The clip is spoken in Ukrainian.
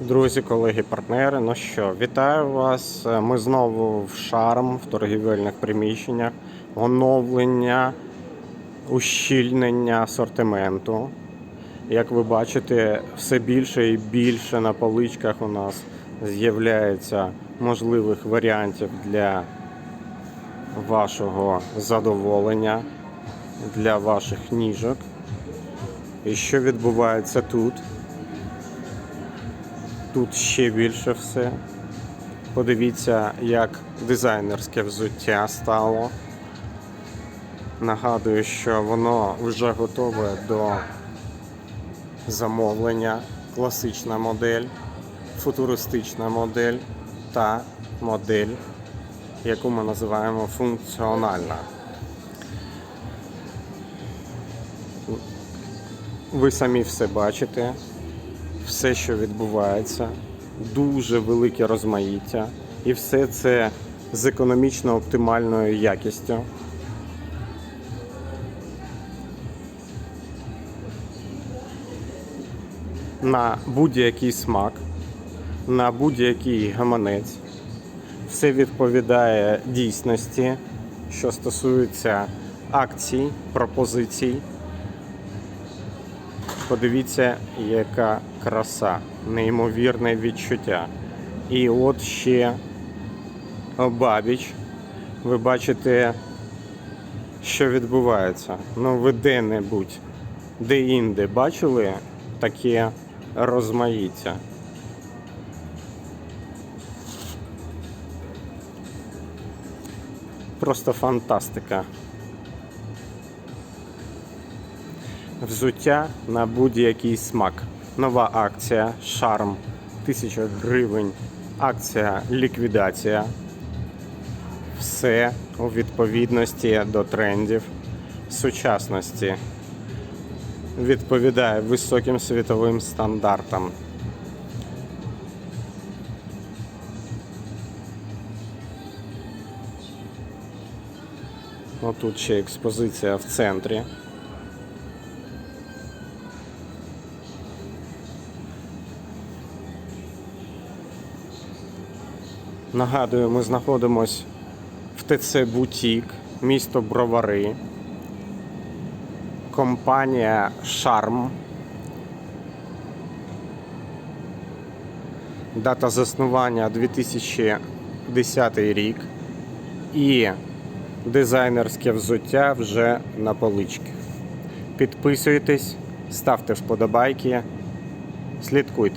Друзі, колеги, партнери. Ну що, вітаю вас. Ми знову в шарм в торгівельних приміщеннях. Оновлення, ущільнення асортименту. Як ви бачите, все більше і більше на поличках у нас з'являється можливих варіантів для вашого задоволення, для ваших ніжок. І що відбувається тут? Тут ще більше все. Подивіться, як дизайнерське взуття стало. Нагадую, що воно вже готове до замовлення. Класична модель, футуристична модель та модель, яку ми називаємо функціональна. Ви самі все бачите все, що відбувається, дуже велике розмаїття, і все це з економічно оптимальною якістю. На будь-який смак, на будь-який гаманець. Все відповідає дійсності, що стосується акцій, пропозицій. Подивіться, яка краса, неймовірне відчуття. І от ще обабіч. Ви бачите, що відбувається. Ну, ви де-небудь, де-інде бачили таке розмаїття. Просто фантастика. Взуття на будь-який смак. Нова акція Шарм 1000 гривень. Акція ліквідація. Все у відповідності до трендів сучасності. Відповідає високим світовим стандартам. Отут ще експозиція в центрі. Нагадую, ми знаходимось в ТЦ Бутік, місто Бровари, компанія Шарм. Дата заснування 2010 рік і дизайнерське взуття вже на полички. Підписуйтесь, ставте вподобайки, слідкуйте.